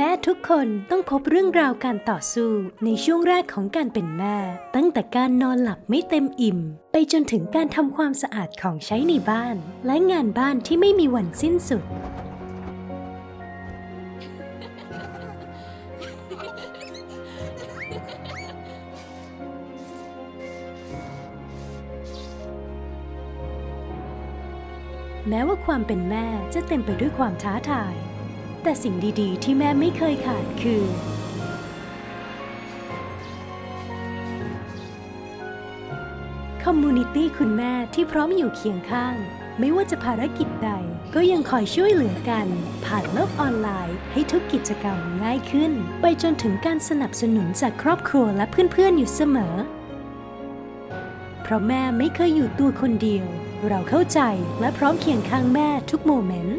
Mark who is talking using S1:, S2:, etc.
S1: แม่ทุกคนต้องพบเรื่องราวการต่อสู้ในช่วงแรกของการเป็นแม่ ตั้งแต่การนอนหลับไม่เต็มอิ่ม ไปจนถึงการทำความสะอาดของใช้ในบ้าน และงานบ้านที่ไม่มีวันสิ้นสุด แม้ว่าความเป็นแม่จะเต็มไปด้วยความท้าทาย แต่สิ่งดีๆ ที่แม่ไม่เคยขาดคือ คอมมูนิตี้คุณแม่ที่พร้อมอยู่เคียงข้าง ไม่ว่าจะภารกิจใด ก็ยังคอยช่วยเหลือกัน ผ่านโลกออนไลน์ ให้ทุกกิจกรรมง่ายขึ้น ไปจนถึงการสนับสนุนจากครอบครัวและเพื่อนๆอยู่เสมอ เพราะแม่ไม่เคยอยู่ตัวคนเดียว เราเข้าใจและพร้อมเคียงข้างแม่ทุกโมเมนต์